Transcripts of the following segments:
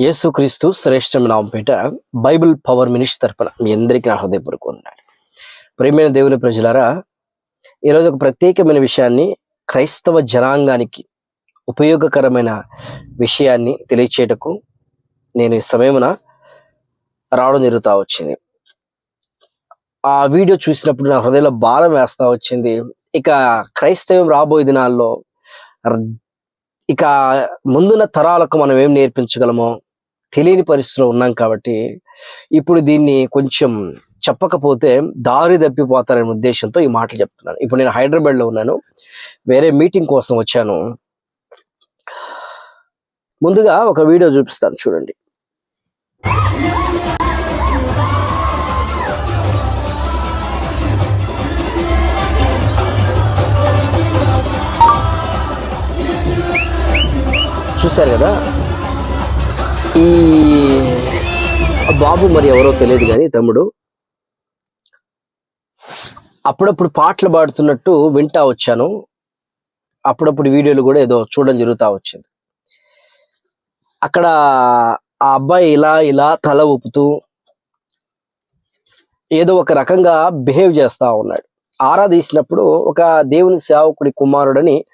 యేసుక్రీస్తు శ్రేష్టమైన పేట Bible power minister తరపున మీ అందరికీ నా హృదయపూర్వక ఉన్నాడు ప్రేమైన దేవుని ప్రజలారా ఈరోజు ఒక ప్రత్యేకమైన విషయాన్ని క్రైస్తవ జనాంగానికి ఉపయోగకరమైన విషయాన్ని తెలియచేటకు నేను ఈ సమయమున రావడం జరుగుతూ వచ్చింది. ఆ వీడియో చూసినప్పుడు నా హృదయంలో భారం వేస్తా వచ్చింది. ఇక క్రైస్తవం రాబోయే దినాల్లో ఇక ముందున్న తరాలకు మనం ఏం నేర్పించగలమో తెలియని పరిస్థితిలో ఉన్నాం కాబట్టి ఇప్పుడు దీన్ని కొంచెం చెప్పకపోతే దారి తప్పిపోతారనే ఉద్దేశంతో ఈ మాటలు చెప్తున్నాను. ఇప్పుడు నేను హైదరాబాద్లో ఉన్నాను. వేరే మీటింగ్ కోసం వచ్చాను. ముందుగా ఒక వీడియో చూపిస్తాను చూడండి. చూశారు కదా? ఈ బాబు మరి ఎవరో తెలియదు కానీ తమ్ముడు. అప్పుడప్పుడు పాటలు పాడుతున్నట్టు వింటా వచ్చాను. అప్పుడప్పుడు వీడియోలు కూడా ఏదో చూడడం జరుగుతూ వచ్చింది. అక్కడ ఆ అబ్బాయి ఇలా ఇలా తల ఊపుతూ ఏదో ఒక రకంగా బిహేవ్ చేస్తూ ఉన్నాడు. ఆరాధీసినప్పుడు ఒక దేవుని సేవకుడి కుమారుడని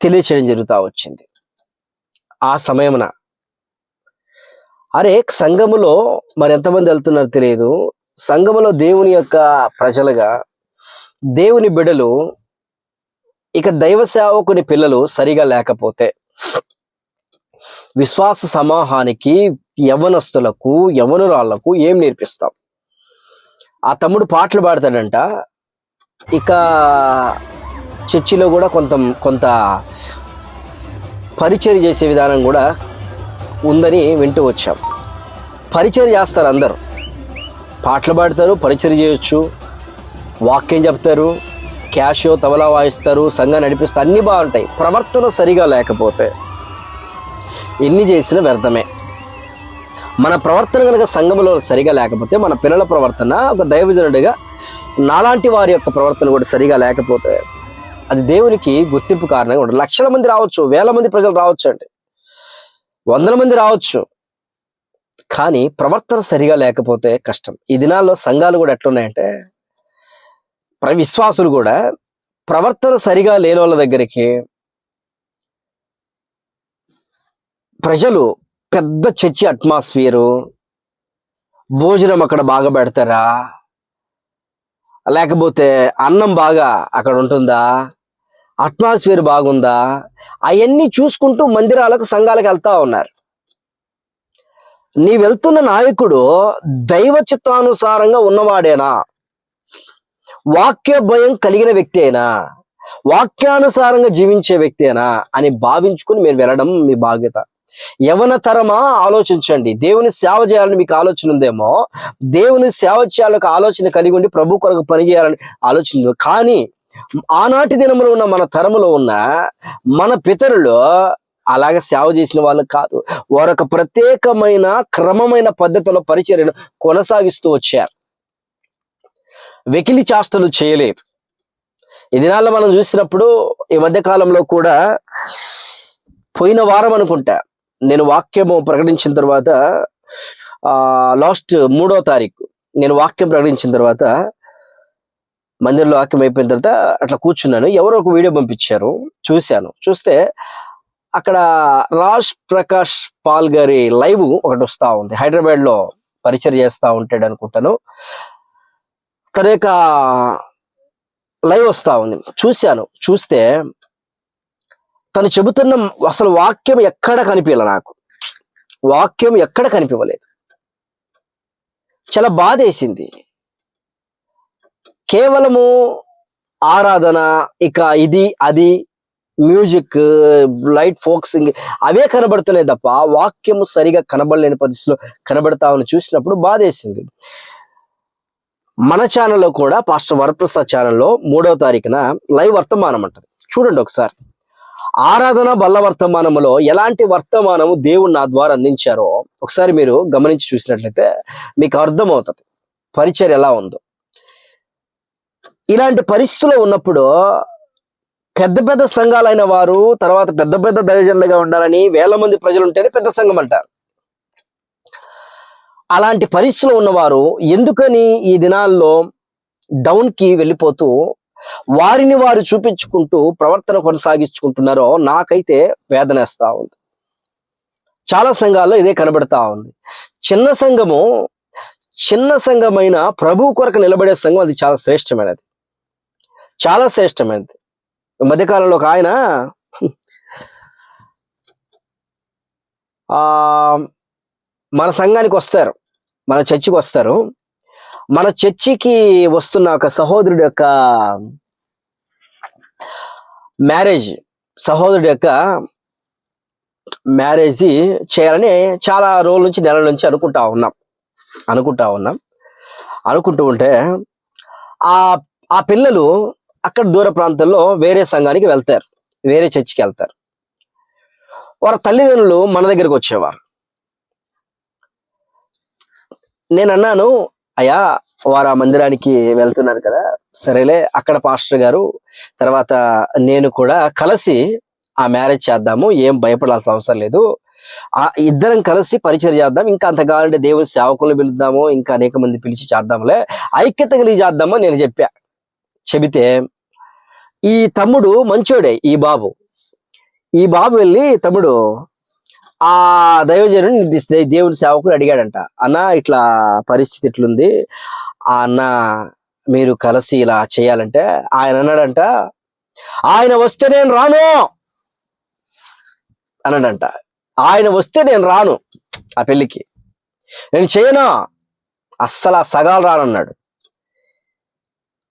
తెలియచేయడం జరుగుతూ వచ్చింది. ఆ సమయమున అరే సంఘములో మరి ఎంతమంది వెళ్తున్నారో తెలియదు. సంఘములో దేవుని యొక్క ప్రజలుగా దేవుని బిడలు ఇక దైవ సేవకుని పిల్లలు సరిగా లేకపోతే విశ్వాస సమాహానికి యవనస్తులకు యవనురాళ్ళకు ఏం నేర్పిస్తాం? ఆ తమ్ముడు పాటలు పాడతాడంట. ఇక చర్చిలో కూడా కొంత కొంత పరిచయం చేసే విధానం కూడా ఉందని వింటూ వచ్చాం. పరిచయం చేస్తారు అందరూ. పాటలు పాడతారు పరిచయం చేయొచ్చు. వాక్యం చెప్తారు క్యాషో తబలా వాయిస్తారు సంఘం నడిపిస్తారు అన్నీ బాగుంటాయి. ప్రవర్తన సరిగా లేకపోతే ఎన్ని చేసినా వ్యర్థమే. మన ప్రవర్తన కనుక సంఘంలో సరిగా లేకపోతే మన పిల్లల ప్రవర్తన ఒక దైవజనుడిగా నాలాంటి వారి యొక్క ప్రవర్తన కూడా సరిగా లేకపోతే అది దేవునికి గుర్తింపు కారణంగా ఉండదు లక్షల మంది రావచ్చు వేల మంది ప్రజలు రావచ్చు అండి. వందల మంది రావచ్చు. కానీ ప్రవర్తన సరిగా లేకపోతే కష్టం. ఈ దినాల్లో సంఘాలు కూడా ఎట్లున్నాయంటే ప్ర విశ్వాసులు కూడా ప్రవర్తన సరిగా లేని వాళ్ళ దగ్గరికి ప్రజలు పెద్ద చర్చి అట్మాస్ఫియరు భోజనం అక్కడ బాగా పెడతారా లేకపోతే అన్నం బాగా అక్కడ ఉంటుందా? అట్మాస్ఫియర్ బాగుందా? అవన్నీ చూసుకుంటూ మందిరాలకు సంఘాలకు వెళ్తా ఉన్నారు. నీ వెళ్తున్న నాయకుడు దైవ చిత్తానుసారంగా ఉన్నవాడేనా? వాక్య భయం కలిగిన వ్యక్తి అయినా వాక్యానుసారంగా జీవించే వ్యక్తేనా అని భావించుకుని మీరు వెళ్ళడం మీ బాధ్యత. యవన తరమా ఆలోచించండి. దేవుని సేవ చేయాలని మీకు ఆలోచన ఉందేమో దేవుని సేవ చేయాలని ఆలోచన కలిగి ఉండి ప్రభు కొరకు పనిచేయాలని ఆలోచన కానీ ఆనాటి దినములో ఉన్న మన తరములో ఉన్న మన పితరులు అలాగ సేవ చేసిన వాళ్ళు కాదు వారు ఒక ప్రత్యేకమైన క్రమమైన పద్ధతిలో పరిచర్యను కొనసాగిస్తూ వచ్చారు. వెకిలి చాస్తలు చేయలేరు ఈ దినాల్లో మనం చూసినప్పుడు ఈ మధ్య కాలంలో కూడా పోయిన వారం అనుకుంటా నేను వాక్యము ప్రకటించిన తర్వాత ఆ లాస్ట్ మూడో తారీఖు నేను వాక్యం ప్రకటించిన తర్వాత మందిరంలో ఆక్యం అయిపోయిన తర్వాత అట్లా కూర్చున్నాను. ఎవరో ఒక వీడియో పంపించారు. చూశాను. చూస్తే అక్కడ రాజ్ ప్రకాష్ పాల్ గారి లైవ్ ఒకటి వస్తూ ఉంది. హైదరాబాద్లో పరిచయం చేస్తా ఉంటాడు అనుకుంటాను. తన యొక్క లైవ్ వస్తూ ఉంది. చూశాను. చూస్తే తను చెబుతున్న అసలు వాక్యం ఎక్కడ కనిపించాల నాకు. వాక్యం ఎక్కడ కనిపించలేదు చాలా బాధేసింది. కేవలము ఆరాధన ఇక ఇది అది మ్యూజిక్ లైట్ ఫోక్సింగ్ అవే కనబడుతున్నాయి తప్ప వాక్యము సరిగా కనబడలేని పరిస్థితిలో కనబడతామని చూసినప్పుడు బాధేసింది. మన ఛానల్లో కూడా పాస్టర్ వరప్రసాద్ ఛానల్లో మూడవ తారీఖున లైవ్ వర్తమానం అంటది. చూడండి ఒకసారి. ఆరాధన బల్ల వర్తమానములో ఎలాంటి వర్తమానము దేవుడు నా ద్వారా అందించారో ఒకసారి మీరు గమనించి చూసినట్లయితే మీకు అర్థమవుతుంది. పరిచయం ఎలా ఉందో. ఇలాంటి పరిస్థితుల్లో ఉన్నప్పుడు పెద్ద పెద్ద సంఘాలైన వారు తర్వాత పెద్ద పెద్ద దైవజనులుగా ఉండాలని వేల మంది ప్రజలు ఉంటేనే పెద్ద సంఘం అంటారు. అలాంటి పరిస్థితిలో ఉన్నవారు ఎందుకని ఈ దినాల్లో డౌన్కి వెళ్ళిపోతూ వారిని వారు చూపించుకుంటూ ప్రవర్తన కొనసాగించుకుంటున్నారో నాకైతే వేదనేస్తా ఉంది. చాలా సంఘాల్లో ఇదే కనబడతా ఉంది. చిన్న సంఘము చిన్న సంఘమైన ప్రభు కొరకు నిలబడే సంఘం అది చాలా శ్రేష్టమైనది. చాలా శ్రేష్టమైనది. మధ్యకాలంలో ఒక ఆయన మన సంఘానికి వస్తారు మన చర్చికి వస్తారు. మన చర్చికి వస్తున్న ఒక సహోదరుడు యొక్క మ్యారేజ్ సహోదరుడు యొక్క మ్యారేజ్ చేయాలని చాలా రోజుల నుంచి నెలల నుంచి అనుకుంటా ఉన్నాం. అనుకుంటా ఉన్నాం. అనుకుంటూ ఉంటే ఆ ఆ పిల్లలు అక్కడ దూర ప్రాంతంలో వేరే సంఘానికి వెళ్తారు వేరే చర్చికి వెళ్తారు. వారి తల్లిదండ్రులు మన దగ్గరకు వచ్చేవారు. నేను అన్నాను అయ్యా వారు ఆ మందిరానికి వెళ్తున్నారు కదా సరేలే అక్కడ పాస్టర్ గారు తర్వాత నేను కూడా కలిసి ఆ మ్యారేజ్ చేద్దాము ఏం భయపడాల్సిన అవసరం లేదు. ఆ ఇద్దరం కలిసి పరిచయం చేద్దాం ఇంకా అంత కావాలంటే దేవుని సేవకులను పిలుద్దాము ఇంకా అనేక మంది పిలిచి చేద్దాంలే ఐక్యత కలిగి చేద్దామని నేను చెప్పా. చెబితే ఈ తమ్ముడు మంచోడే ఈ బాబు. ఈ బాబు వెళ్ళి తమ్ముడు ఆ దైవజనుడు దేవుని సేవకుడు అడిగాడంట అన్న ఇట్లా పరిస్థితి ఇట్లుంది ఆ అన్న మీరు కలిసి ఇలా చేయాలంటే? ఆయన అన్నాడంట ఆయన వస్తే నేను రాను. అన్నాడంట ఆయన వస్తే నేను రాను ఆ పెళ్ళికి. నేను చేయను అస్సలు ఆ సగాలు రానన్నాడు.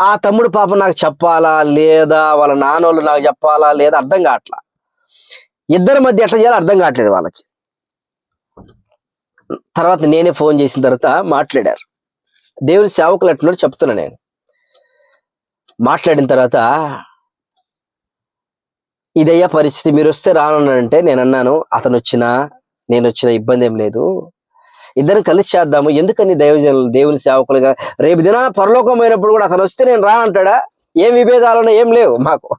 ఆ తమ్ముడు పాప నాకు చెప్పాలా? లేదా? వాళ్ళ నాన్నోళ్ళు నాకు చెప్పాలా? లేదా? అర్థం కావట్లా. ఇద్దరి మధ్య ఎట్లా చేయాలో అర్థం కావట్లేదు వాళ్ళకి. తర్వాత నేనే ఫోన్ చేసిన తర్వాత మాట్లాడారు. దేవుని సేవకులు ఎట్లున్నాడు చెప్తున్నా నేను. మాట్లాడిన తర్వాత ఇదయ్యా పరిస్థితి మీరు వస్తే రానున్నారంటే నేను అన్నాను అతను వచ్చినా నేను వచ్చిన ఇబ్బంది ఏం లేదు. ఇద్దరం కలిసి చేద్దాము. ఎందుకని దైవజనులు దేవుని సేవకులుగా? రేపు దినాన పరలోకం కూడా అతను వస్తే నేను రానంటాడా? ఏం విభేదాలు ఏం లేవు మాకు.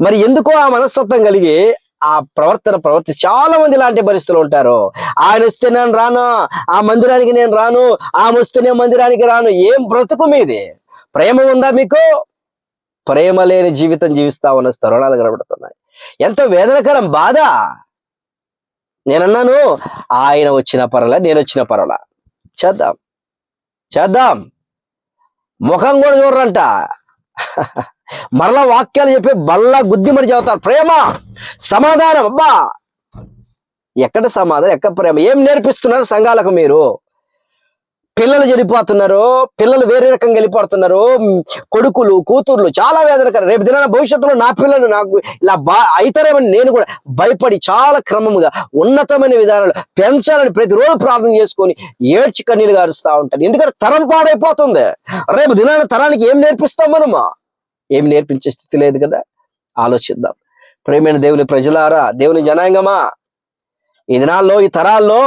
మరి ఎందుకో ఆ మనస్తత్వం కలిగి ఆ ప్రవర్తన ప్రవర్తి చాలా మంది ఇలాంటి పరిస్థితులు ఉంటారు. ఆయన వస్తే నేను రాను ఆ మందిరానికి నేను రాను ఆమె వస్తే నేను మందిరానికి రాను. ఏం బ్రతుకు మీది? ప్రేమ ఉందా మీకు? ప్రేమ లేని జీవితం జీవిస్తా ఉన్న తరుణాలు కనబడుతున్నాయి. ఎంతో వేదనకరం బాధ. నేనన్నాను ఆయన వచ్చిన పరల నేను వచ్చిన పరల. చేద్దాం. చేద్దాం. ముఖం కూడా చూడరంట. మరలా వాక్యాలు చెప్పి బల్లా గుద్ది మరి చెబుతారు ప్రేమ సమాధానం అబ్బా! ఎక్కడ సమాధానం ఎక్కడ ప్రేమ? ఏం నేర్పిస్తున్నారు సంఘాలకు మీరు? పిల్లలు చెడిపోతున్నారు పిల్లలు వేరే రకంగా వెళ్ళిపోతున్నారు కొడుకులు కూతుర్లు చాలా వేదనకరం. రేపు దిన భవిష్యత్తులో నా పిల్లలు నాకు ఇలా బా అవుతారేమని నేను కూడా భయపడి చాలా క్రమముగా ఉన్నతమైన విధానాలు పెంచాలని ప్రతిరోజు ప్రార్థన చేసుకొని ఏడ్చి కన్నీళ్ళు గారుస్తూ ఉంటాను. ఎందుకంటే తరం పాడైపోతుంది. రేపు దినాన తరానికి ఏం నేర్పిస్తాం మనము? ఏం నేర్పించే స్థితి లేదు కదా? ఆలోచిద్దాం. ప్రేమైన దేవుని ప్రజలారా దేవుని జనాంగమా? ఈ దినాల్లో ఈ తరాల్లో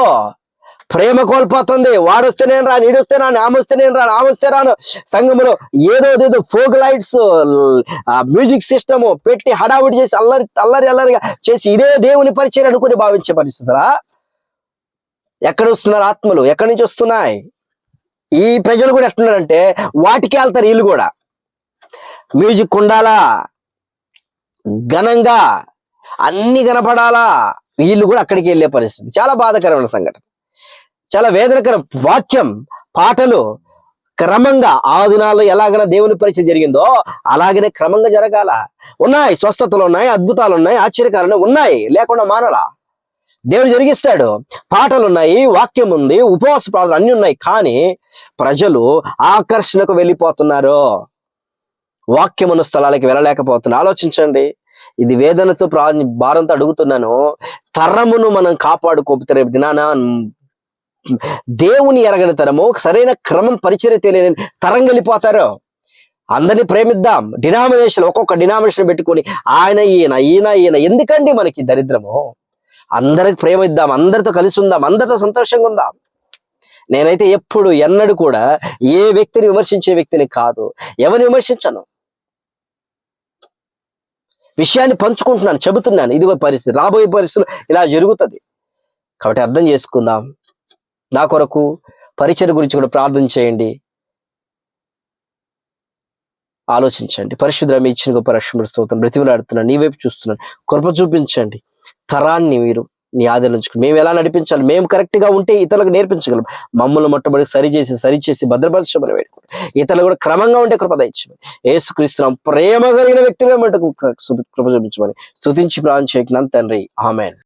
ప్రేమ కోల్పోతుంది. వాడొస్తే నేను రాను ఈడొస్తే రాను ఆమె నేను రాను ఆమొస్తే రాను. సంఘములో ఏదో ఏదో ఫోక్ లైట్స్ మ్యూజిక్ సిస్టమ్ పెట్టి హడావుడి చేసి అల్లరి అల్లరి అల్లరిగా చేసి ఇదే దేవుని పరిచయం అనుకుని భావించే పరిస్థితురా ఎక్కడ వస్తున్నారు ఆత్మలు? ఎక్కడి నుంచి వస్తున్నాయి? ఈ ప్రజలు కూడా ఎట్లున్నారంటే వాటికి వెళ్తారు వీళ్ళు కూడా. మ్యూజిక్ ఉండాలా? ఘనంగా అన్ని కనపడాలా? వీళ్ళు కూడా అక్కడికి వెళ్ళే పరిస్థితి. చాలా బాధాకరమైన సంఘటన. చాలా వేదనకర వాక్యం పాటలు క్రమంగా ఆ దినాల్లో ఎలాగైనా దేవుని పరిచయం జరిగిందో అలాగనే క్రమంగా జరగాల. ఉన్నాయి స్వస్థతలు ఉన్నాయి అద్భుతాలు ఉన్నాయి ఆశ్చర్యకాలు ఉన్నాయి లేకుండా మానలా దేవుడు జరిగిస్తాడు. పాటలు ఉన్నాయి వాక్యం ఉంది ఉపవాస ప్రార్థన అన్ని ఉన్నాయి కానీ ప్రజలు ఆకర్షణకు వెళ్ళిపోతున్నారు. వాక్యమున్న స్థలాలకి వెళ్ళలేకపోతున్నారు. ఆలోచించండి. ఇది వేదనతో ప్రా భారంతో అడుగుతున్నాను. తరమును మనం కాపాడుకోకపోతే రేపు దినాన దేవుని ఎరగని తరము సరైన క్రమం పరిచయం తెలియని తరం వెళ్ళిపోతారు. అందరినీ ప్రేమిద్దాం. డినామినేషన్ ఒక్కొక్క డినామినేషన్ పెట్టుకొని ఆయన ఈయన ఈయన ఈయన. ఎందుకండి మనకి దరిద్రము? అందరికి ప్రేమిద్దాం అందరితో కలిసి ఉందాం అందరితో సంతోషంగా ఉందాం. నేనైతే ఎప్పుడు ఎన్నడూ కూడా ఏ వ్యక్తిని విమర్శించే వ్యక్తిని కాదు. ఎవరిని విమర్శించను? విషయాన్ని పంచుకుంటున్నాను చెబుతున్నాను. ఇదిగో పరిస్థితి రాబోయే పరిస్థితులు ఇలా జరుగుతుంది. కాబట్టి అర్థం చేసుకుందాం. నా కొరకు పరిచయ గురించి కూడా ప్రార్థన చేయండి. ఆలోచించండి. పరిశుద్ధ మీ ఇచ్చిన గొప్ప రక్షణ స్తోత్రం. బ్రతిమలాడుతున్నాను నీ వైపు చూస్తున్నాను. కృప చూపించండి. తరాన్ని మీరు నీ ఆదరించుకుని మేము ఎలా నడిపించాలి? మేము కరెక్ట్గా ఉంటే ఇతరులకు నేర్పించగలం. మమ్మల్ని మొట్టమొదటి సరి చేసి సరి చేసి భద్రపరచమని వేడుకోండి ఇతరులు కూడా క్రమంగా ఉంటే కృప దయచమని ఏసుక్రీస్తున్నాం ప్రేమ కలిగిన వ్యక్తిగా మటుకు కృప చూపించమని. స్తుతించి ప్రాణం చేయకున్నాను తండ్రి. ఆమెన్.